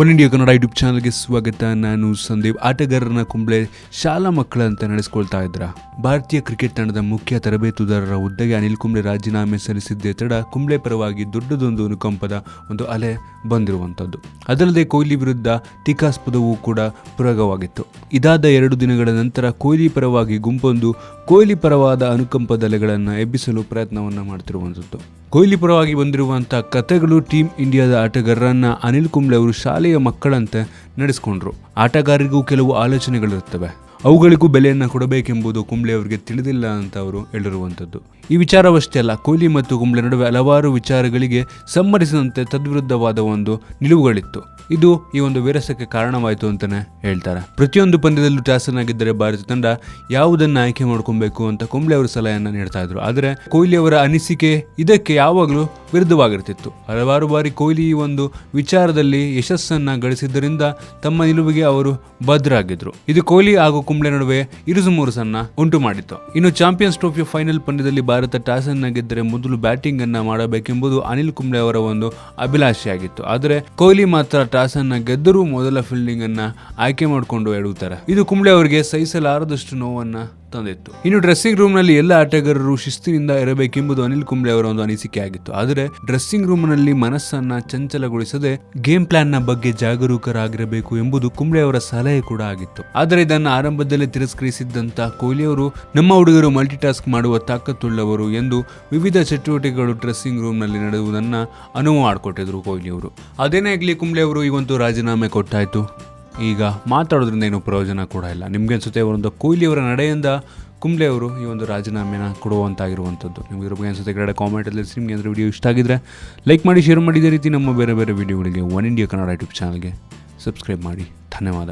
One India Kannada YouTube ಚಾನಲ್ಗೆ ಸ್ವಾಗತ. ನಾನು ಸಂದೀಪ್. ಆಟಗಾರರನ್ನ ಕುಂಬ್ಳೆ ಶಾಲಾ ಮಕ್ಕಳಂತ ನಡೆಸ್ಕೊಳ್ತಾ ಇದ್ರ. ಭಾರತೀಯ ಕ್ರಿಕೆಟ್ ತಂಡದ ಮುಖ್ಯ ತರಬೇತುದಾರರ ಹುದ್ದೆಗೆ ಅನಿಲ್ ಕುಂಬ್ಳೆ ರಾಜೀನಾಮೆ ಸಲ್ಲಿಸಿದ್ದೇ ತಡ ಕುಂಬ್ಳೆ ಪರವಾಗಿ ದೊಡ್ಡದೊಂದು ಅನುಕಂಪದ, ಒಂದು ಅಲೆ ಬಂದಿರುವಂಥದ್ದು. ಅದಲ್ಲದೆ ಕೊಹ್ಲಿ ವಿರುದ್ಧ ಟೀಕಾಸ್ಪದವೂ ಕೂಡ ಪುರಗವಾಗಿತ್ತು. ಇದಾದ ಎರಡು ದಿನಗಳ ನಂತರ ಕೊಹ್ಲಿ ಪರವಾಗಿ ಗುಂಪೊಂದು ಕೊಹ್ಲಿ ಪರವಾದ ಅನುಕಂಪದ ಅಲೆಗಳನ್ನು ಎಬ್ಬಿಸಲು ಪ್ರಯತ್ನವನ್ನು ಮಾಡ್ತಿರುವಂಥದ್ದು. ಕೊಹ್ಲಿ ಪರವಾಗಿ ಬಂದಿರುವಂಥ ಕಥೆಗಳು ಟೀಮ್ ಇಂಡಿಯಾದ ಆಟಗಾರರನ್ನ ಅನಿಲ್ ಕುಂಬ್ಳೆ ಅವರು ಶಾಲೆಯ ಮಕ್ಕಳಂತೆ ನಡೆಸ್ಕೊಂಡ್ರು. ಆಟಗಾರರಿಗೂ ಕೆಲವು ಆಲೋಚನೆಗಳಿರುತ್ತವೆ. ಅವುಗಳಿಗೂ ಬೆಲೆಯನ್ನು ಕೊಡಬೇಕೆಂಬುದು ಕುಂಬ್ಳೆ ಅವರಿಗೆ ತಿಳಿದಿಲ್ಲ ಅಂತ ಅವರು ಹೇಳಿರುವಂಥದ್ದು. ಈ ವಿಚಾರವಷ್ಟೇ ಅಲ್ಲ, ಕೊಹ್ಲಿ ಮತ್ತು ಕುಂಬ್ಳೆ ನಡುವೆ ಹಲವಾರು ವಿಚಾರಗಳಿಗೆ ಸಮ್ಮತಿಸಿದಂತೆ ತದ್ವಿರುದ್ಧವಾದ ಒಂದು ನಿಲುವುಗಳಿತ್ತು. ಇದು ಈ ಒಂದು ವಿರಸಕ್ಕೆ ಕಾರಣವಾಯಿತು ಅಂತಲೇ ಹೇಳ್ತಾರೆ. ಪ್ರತಿಯೊಂದು ಪಂದ್ಯದಲ್ಲೂ ಟಾಸನಾಗಿದ್ದರೆ ಭಾರತ ತಂಡ ಯಾವುದನ್ನು ಆಯ್ಕೆ ಮಾಡ್ಕೊಬೇಕು ಅಂತ ಕುಂಬ್ಳೆ ಅವರು ಸಲಹೆಯನ್ನು ನೀಡ್ತಾ ಇದ್ರು. ಆದರೆ ಕೊಹ್ಲಿ ಅವರ ಅನಿಸಿಕೆ ಇದಕ್ಕೆ ಯಾವಾಗಲೂ ವಿರುದ್ಧವಾಗಿರ್ತಿತ್ತು ಹಲವಾರು ಬಾರಿ ಕೊಹ್ಲಿ ಈ ಒಂದು ವಿಚಾರದಲ್ಲಿ ಯಶಸ್ಸನ್ನು ಗಳಿಸಿದ್ದರಿಂದ ತಮ್ಮ ನಿಲುವಿಗೆ ಅವರು ಬದ್ಧರಾಗಿದ್ರು ಇದು ಕೊಹ್ಲಿ ಹಾಗೂ ಕುಂಬ್ಳೆ ನಡುವೆ ಇರುಸು ಮುರುಸನ್ನ ಉಂಟು ಮಾಡಿತ್ತು. ಇನ್ನು ಚಾಂಪಿಯನ್ಸ್ ಟ್ರೋಫಿ ಫೈನಲ್ ಪಂದ್ಯದಲ್ಲಿ ಭಾರತ ಟಾಸ್ ಅನ್ನ ಗೆದ್ದರೆ ಮೊದಲು ಬ್ಯಾಟಿಂಗ್ ಅನ್ನ ಮಾಡಬೇಕೆಂಬುದು ಅನಿಲ್ ಕುಂಬ್ಳೆ ಅವರ ಒಂದು ಅಭಿಲಾಷೆಯಾಗಿತ್ತು. ಆದರೆ ಕೊಹ್ಲಿ ಮಾತ್ರ ಟಾಸ್ ಅನ್ನ ಗೆದ್ದರೂ ಮೊದಲ ಫೀಲ್ಡಿಂಗ್ ಅನ್ನ ಆಯ್ಕೆ ಮಾಡಿಕೊಂಡು ಎಡುತ್ತಾರೆ ಇದು ಕುಂಬ್ಳೆ ಅವರಿಗೆ ಸಹಿಸಲಾರದಷ್ಟು ನೋವನ್ನ ತಂದಿತ್ತು. ಇನ್ನು ಡ್ರೆಸ್ಸಿಂಗ್ ರೂಮ್ನಲ್ಲಿ ಎಲ್ಲ ಆಟಗಾರರು ಶಿಸ್ತಿನಿಂದ ಇರಬೇಕೆಂಬುದು ಅನಿಲ್ ಕುಂಬ್ಳೆ ಅವರ ಒಂದು ಅನಿಸಿಕೆ ಆಗಿತ್ತು. ಆದರೆ ಡ್ರೆಸ್ಸಿಂಗ್ ರೂಮ್ನಲ್ಲಿ ಮನಸ್ಸನ್ನ ಚಂಚಲಗೊಳಿಸದೆ ಗೇಮ್ ಪ್ಲಾನ್ನ ಬಗ್ಗೆ ಜಾಗರೂಕರಾಗಿರಬೇಕು ಎಂಬುದು ಕುಂಬ್ಳೆ ಅವರ ಸಲಹೆ ಕೂಡ ಆಗಿತ್ತು. ಆದರೆ ಇದನ್ನು ಆರಂಭದಲ್ಲೇ ತಿರಸ್ಕರಿಸಿದ್ದಂತಹ ಕೊಹ್ಲಿ ಅವರು, ನಮ್ಮ ಹುಡುಗರು ಮಲ್ಟಿ ಟಾಸ್ಕ್ ಮಾಡುವ ತಾಕತ್ತುಳ್ಳವರು ಎಂದು ವಿವಿಧ ಚಟುವಟಿಕೆಗಳು ಡ್ರೆಸ್ಸಿಂಗ್ ರೂಮ್ನಲ್ಲಿ ನಡೆಯುವುದನ್ನ ಅನುವು ಮಾಡಿಕೊಟ್ಟಿದ್ರು ಕೊಹ್ಲಿ ಅವರು. ಅದೇನೇ ಆಗ್ಲಿ ಕುಂಬ್ಳೆ ಅವರು ಈಗಂತೂ ರಾಜೀನಾಮೆ ಕೊಟ್ಟಾಯ್ತು. ಈಗ ಮಾತಾಡೋದ್ರಿಂದ ಏನು ಪ್ರಯೋಜನ ಕೂಡ ಇಲ್ಲ. ನಿಮ್ಗೆ ಅನ್ಸುತ್ತೆ ಒಂದು ಕೊಹ್ಲಿಯವರ ನಡೆಯಿಂದ ಕುಂಬ್ಳೆ ಅವರು ಈ ಒಂದು ರಾಜೀನಾಮೆನ ಕೊಡುವಂತಾಗಿರುವಂಥದ್ದು. ನಿಮ್ಗೆ ಇದ್ರ ಬಗ್ಗೆ ಅನ್ಸುತ್ತೆ ಕೆಳಗಡೆ ಕಾಮೆಂಟಲ್ಲಿ ನಿಮಗೆ ಅಂದರೆ ವಿಡಿಯೋ ಇಷ್ಟ ಆಗಿದ್ರೆ ಲೈಕ್ ಮಾಡಿ ಶೇರ್ ಮಾಡಿ. ರೀತಿ ನಮ್ಮ ಬೇರೆ ಬೇರೆ ವಿಡಿಯೋಗಳಿಗೆ ಒನ್ ಇಂಡಿಯಾ ಕನ್ನಡ ಯೂಟ್ಯೂಬ್ ಚಾನಲ್ಗೆ ಸಬ್ಸ್ಕ್ರೈಬ್ ಮಾಡಿ. ಧನ್ಯವಾದ.